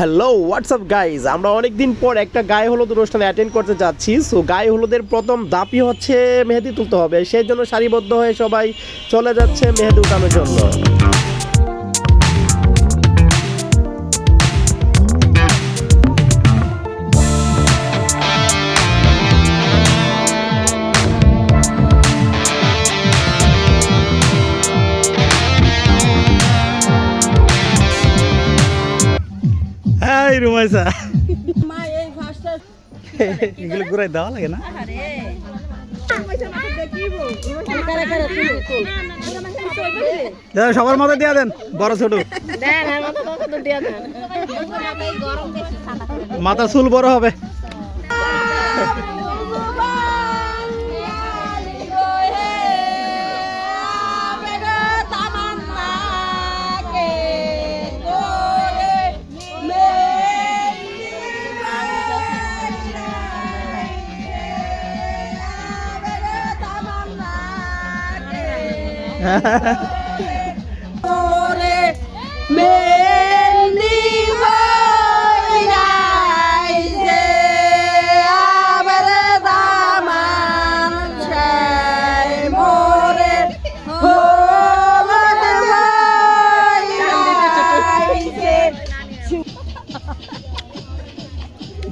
Hello WhatsApp guys আমরা অনেকদিন পর একটা গায়ে হলুদ অনুষ্ঠানে অ্যাটেন্ড করতে যাচ্ছি। সো গায়ে হলুদের প্রথম দাপি হচ্ছে মেহেদি তুলতে হবে। সেই জন্য সারিবদ্ধ হয়ে সবাই চলে যাচ্ছে মেহেদি উঠানোর জন্য। এই রুমাইসা মা এই ফার্স্টটা এগুলো ঘুরাই দেওয়া লাগে না? সবার মতো দিয়া দেন বড় ছোট। মাথা চুল বড় হবে।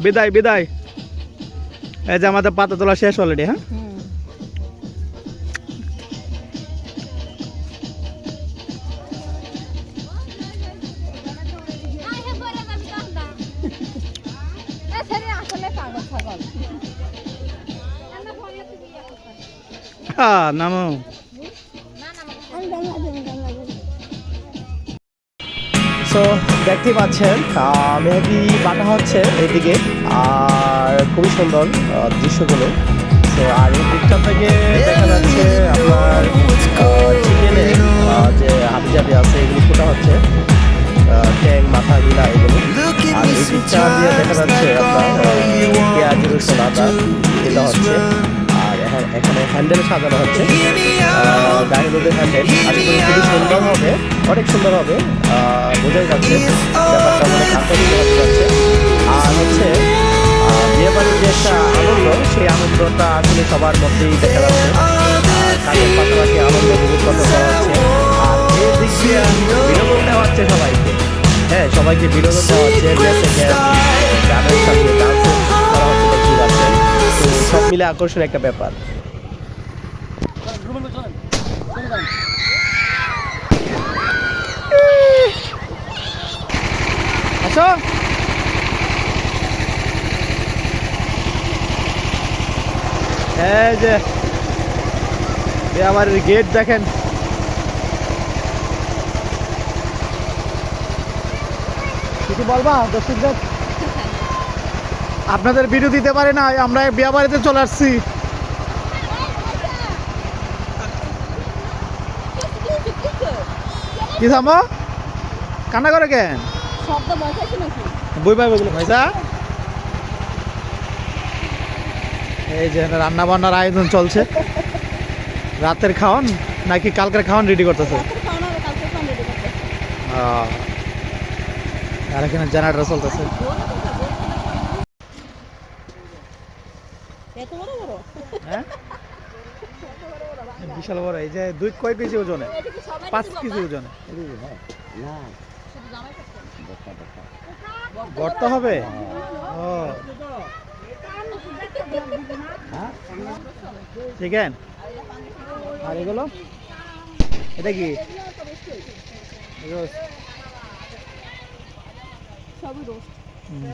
বিদায় বিদায়। এই যে আমাদের পাতা তোলা শেষ অলরেডি হ্যাঁ? নামো। সো দেখতেই পাচ্ছেন আহ, মেহেদি বাটা হচ্ছে এদিকে আর খুবই সুন্দর দৃশ্যগুলো। তো আর এই দিকটা থেকে দেখা যাচ্ছে আপনার চিকেনের যে হাবি জাবি আছে এগুলো ফোটা হচ্ছে আহ, ট্যাং মাথা গিলা এগুলো। আর এই দিকটা দিয়ে দেখা যাচ্ছে আপনার পেঁয়াজ রসুন আদা এটা হচ্ছে। এখানে- হ্যান্ডেল সাজানো হচ্ছে। গাড়ি রোডের হ্যান্ডেল। আশা করি খুবই সুন্দর হবে অনেক সুন্দর হবে। বোঝাই যাচ্ছে ব্যাপারটা অনেক আকর্ষিত হতে যাচ্ছে। আর হচ্ছে আহ, বিয়ে বাড়ির যে একটা আনন্দ সেই আনন্দটা আসলে সবার মধ্যেই দেখা যাচ্ছে। কাজের পাশাপাশি আনন্দ উপভোগ করতে পারা হচ্ছে আর এই দিক দিয়ে বিনোদন দেওয়া হচ্ছে সবাইকে। হ্যাঁ সবাইকে বিনোদন দেওয়া হচ্ছে। গানের সাথে। মিলে আকর্ষণ একটা ব্যাপার। এই যে আমার গেট দেখেন। কিছু বলবা দর্শকদের? আপনাদের ভিডিও দিতে পারি না আমরা বিয়া বাড়িতে চলে আসছি। কি থামো? কান্না করে কেন? বই এই যে রান্না বান্নার আয়োজন চলছে। রাতের খাওয়ান নাকি কালকের খাওয়ান রেডি করতেছে? আর এখানে জেনারেটর চলতেছে। এত বড় বড়? হ্যাঁ? বিশাল বড় এই যে দুই কয় কেজি ওজনে? এটা কি সবাই পাঁচ কেজি ওজনে? গর্ত হবে? ও। চিকেন আর এগুলো? এটা কি? রোস্ট। সবই রোস্ট হুম।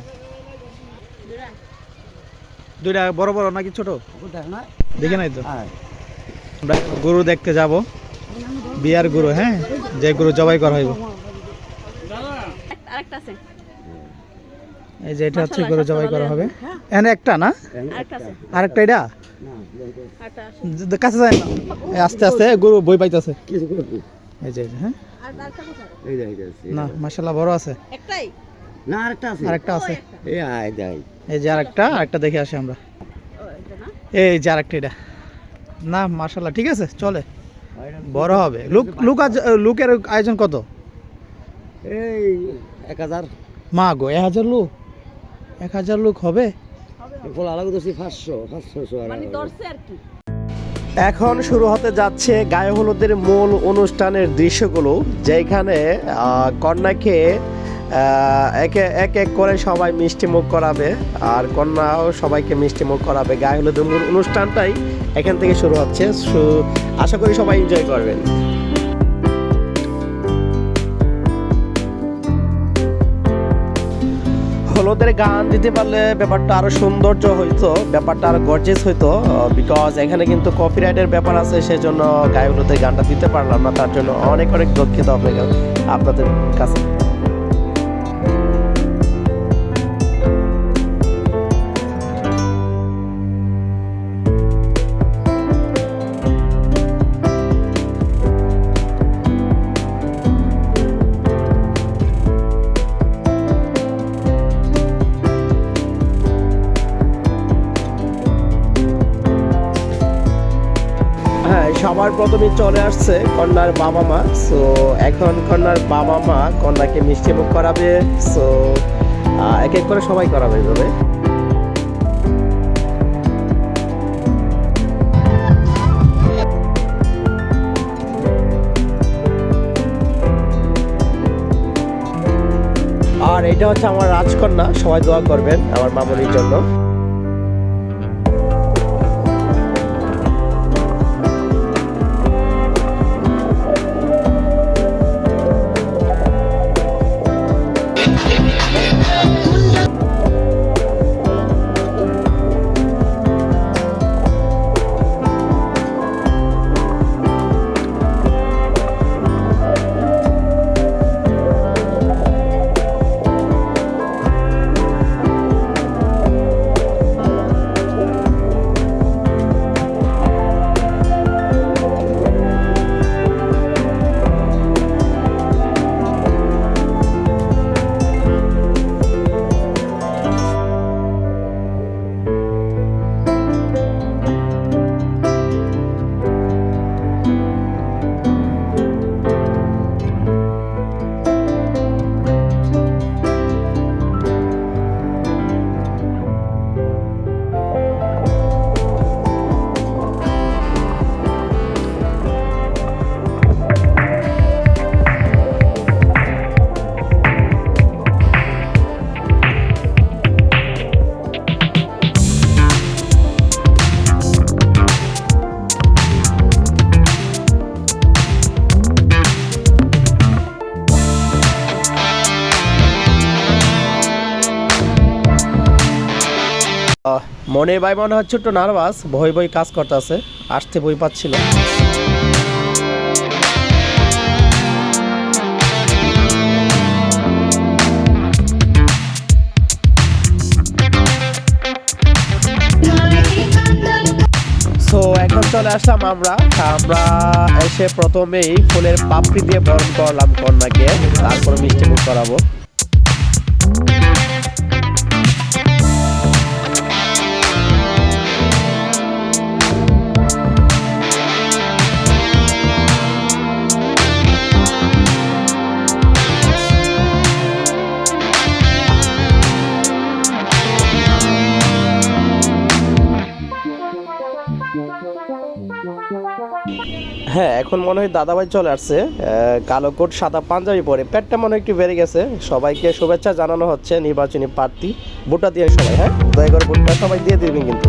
দুইটা বড় বড় নাকি ছোট? দেখে নাই তো? আমরা গরু দেখতে যাব। বিয়ার গরু হ্যাঁ? যে গরু জবাই করা হইব। এই যে এটা হচ্ছে গরু জবাই করা হবে। এখানে একটা না? আরেকটা এটা? কাছে যায় না। এই আস্তে আস্তে গরু বই পাইতেছে। এই যে হ্যাঁ? না মাসাল্লাহ বড় আছে। একটাই? না আরেকটা আছে। আরেকটা আছে। এই আয় যাই। এই যে আরেকটা আরেকটা দেখে আসি আমরা। ও এটা না? এই যে আরেকটা এটা। না ঠিক আছে চলে। বড় হবে। লুক লুক আজ লুকের আয়োজন কত? এই এক হাজার। মা গো এক হাজার লোক? এক হাজার লোক হবে? মানে ধরছে আর কি। এখন শুরু হতে যাচ্ছে গায়ে হলুদের মূল অনুষ্ঠানের দৃশ্যগুলো যেখানে আহ, কন্যাকে একে, এক এক করে সবাই মিষ্টি মুখ করাবে, আর কন্যাও সবাইকে মিষ্টি মুখ করাবে। গায়ে হলুদ অনুষ্ঠানটাই এখান থেকে শুরু হচ্ছে। আশা করি সবাই এনজয় করবেন। হলুদের গান দিতে পারলে ব্যাপারটা আরও সৌন্দর্য হইতো, ব্যাপারটা আরও গর্জেস হইতো বিকজ এখানে কিন্তু কপিরাইটের ব্যাপার আছে, সেজন্য গায়ে হলুদের গানটা দিতে পারলাম না, তার জন্য অনেক অনেক দুঃখিত আপনাকে আপনাদের কাছে। সবার প্রথমে চলে আসছে কন্যার বাবা মা। সো এখন কন্যার বাবা মা কন্যাকে মিষ্টি মুখ করাবে। সো এক এক করে সবাই করাবে এভাবে। আর এটা হচ্ছে আমার রাজকন্যা, সবাই দোয়া করবেন আমার মামনির জন্য। মনে ভাই মনে হচ্ছে একটু নার্ভাস, ভয় ভয় কাজ করতেছে, আসতে বই পাচ্ছিল। এখন চলে আসলাম আমরা। আমরা এসে প্রথমেই ফুলের পাপড়ি দিয়ে বরণ করলাম কন্যাকে, তারপর মিষ্টি মুখ করাবো। হ্যাঁ এখন মনে হয় দাদাভাই চলে আসছে। কালো কোট সাদা পাঞ্জাবি পরে। প্যাটটা মনে হয় একটু বেড়ে গেছে। সবাইকে শুভেচ্ছা জানানো হচ্ছে নির্বাচনী প্রার্থী ভোটটা দিয়ে সবাই হ্যাঁ? দয়া করে ভোটটা সবাই দিয়ে দিবেন কিন্তু।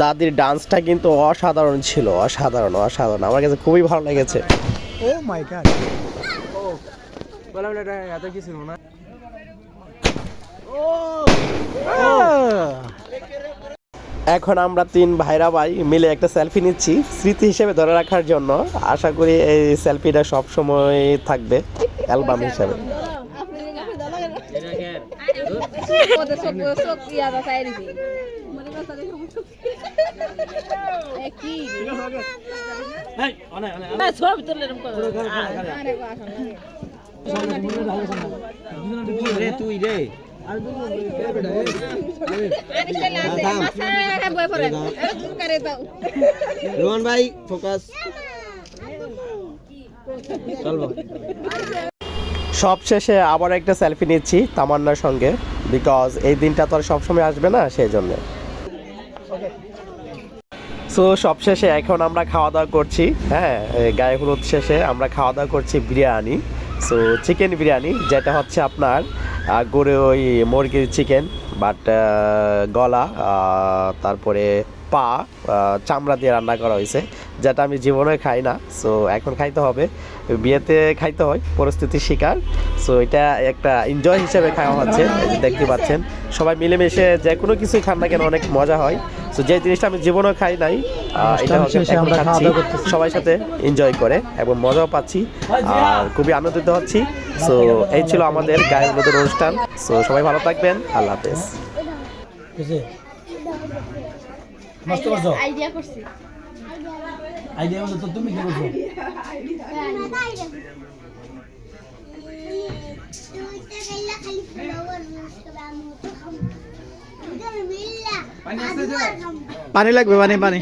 দাদির ডান্সটা কিন্তু অসাধারণ ছিল অসাধারণ অসাধারণ। আমার কাছে খুবই ভালো লেগেছে। ও মাই গড এখন আমরা তিন ভাইরা ভাই মিলে একটা সেলফি নিচ্ছি স্মৃতি হিসেবে ধরে রাখার জন্য। আশা করি এই সেলফিটা সব সময় থাকবে অ্যালবাম হিসেবে। রোহন ভাই ফোকাস সব শেষে আবার একটা সেলফি নিচ্ছি তামান্নার সঙ্গে বিকজ এই দিনটা তো আর সবসময় আসবে না, সেই জন্য। সো সব শেষে এখন আমরা খাওয়া দাওয়া করছি। হ্যাঁ গায়ে হলুদ শেষে আমরা খাওয়া দাওয়া করছি বিরিয়ানি। সো চিকেন বিরিয়ানি, যেটা হচ্ছে আপনার গরু ওই মুরগির চিকেন, বাট গলা তারপরে পা চামড়া দিয়ে রান্না করা হয়েছে, যেটা আমি জীবনে খাই না। সো এখন খাইতে হবে। বিয়েতে খাইতে হয় পরিস্থিতির শিকার। সো এটা একটা এনজয় হিসেবে খাওয়া হচ্ছে দেখতে পাচ্ছেন। সবাই মিলেমিশে যে কোনো কিছুই খান না কেন, অনেক মজা হয়। সো যে জিনিসটা আমি জীবনেও খাই নাই আহ, এটা হচ্ছে এখন আমরা খাওয়া খাচ্ছি করতেছি। সবাই সাথে এনজয় করে এবং মজাও পাচ্ছি। আর খুবই আনন্দিত হচ্ছি। সো এই ছিল আমাদের গায়ের মধ্যে অনুষ্ঠান। সো সবাই ভালো থাকবেন। আল্লাহ হাফেজ। আইডিয়া করছি? আইডিয়া মতো তুমি কি করছ? পানি লাগবে পানি পানি।